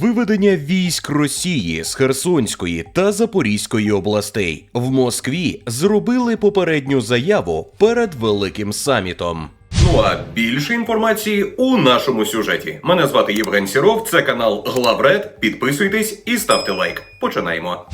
Виведення військ Росії з Херсонської та Запорізької областей в Москві зробили попередню заяву перед великим самітом. Ну а більше інформації у нашому сюжеті. Мене звати Євген Сіров. Це канал Главред. Підписуйтесь і ставте лайк. Починаємо.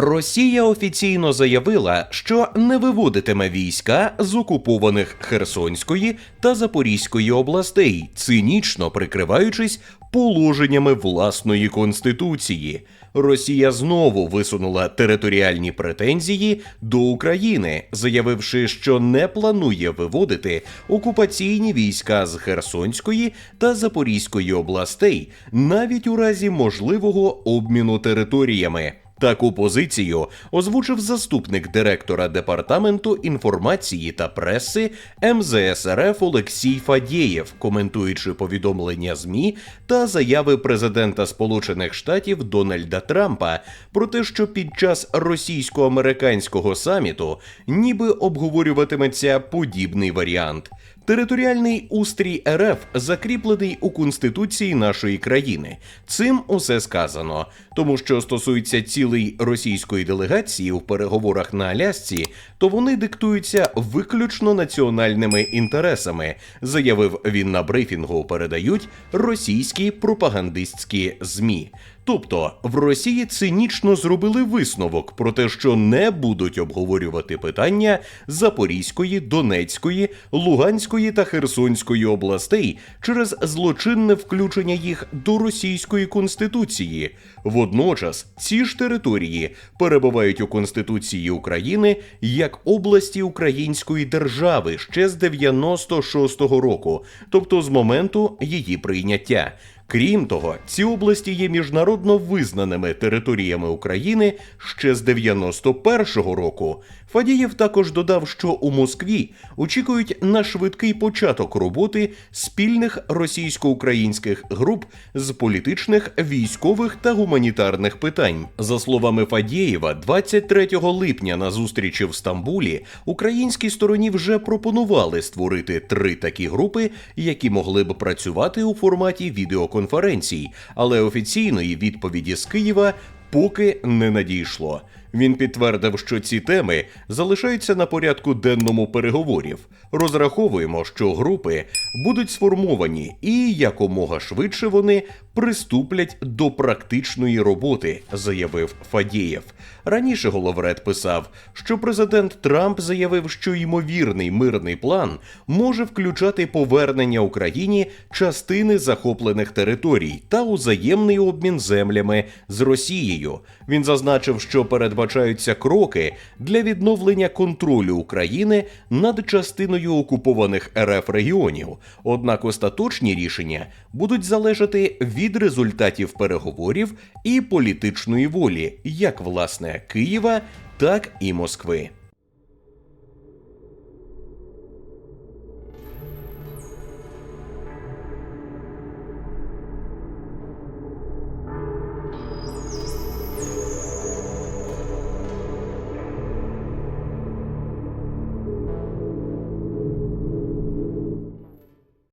Росія офіційно заявила, що не виводитиме війська з окупованих Херсонської та Запорізької областей, цинічно прикриваючись положеннями власної конституції. Росія знову висунула територіальні претензії до України, заявивши, що не планує виводити окупаційні війська з Херсонської та Запорізької областей навіть у разі можливого обміну територіями. Таку позицію озвучив заступник директора департаменту інформації та преси МЗС РФ Олексій Фадєєв, коментуючи повідомлення ЗМІ та заяви президента Сполучених Штатів Дональда Трампа про те, що під час російсько-американського саміту ніби обговорюватиметься подібний варіант. Територіальний устрій РФ закріплений у конституції нашої країни. Цим усе сказано. Тому що стосується цілей російської делегації у переговорах на Алясці, то вони диктуються виключно національними інтересами, заявив він на брифінгу. Передають російські пропагандистські змі. Тобто в Росії цинічно зробили висновок про те, що не будуть обговорювати питання Запорізької, Донецької, Луганської та Херсонської областей через злочинне включення їх до російської конституції. Водночас ці ж території перебувають у Конституції України як області Української держави ще з 96-го року, тобто з моменту її прийняття. Крім того, ці області є міжнародно визнаними територіями України ще з 91-го року. Фадієв також додав, що у Москві очікують на швидкий початок роботи спільних російсько-українських груп з політичних, військових та гуманітарних питань. За словами Фадєєва, 23 липня на зустрічі в Стамбулі українській стороні вже пропонували створити три такі групи, які могли б працювати у форматі відеоконференцій, але офіційної відповіді з Києва поки не надійшло. Він підтвердив, що ці теми залишаються на порядку денному переговорів. Розраховуємо, що групи будуть сформовані і якомога швидше вони приступлять до практичної роботи, заявив Фадєєв. Раніше Головред писав, що президент Трамп заявив, що ймовірний мирний план може включати повернення Україні частини захоплених територій та узаємний обмін землями з Росією. Він зазначив, що передбачаються кроки для відновлення контролю України над частиною окупованих РФ регіонів. Однак остаточні рішення будуть залежати від результатів переговорів і політичної волі, як власне Києва, так і Москви.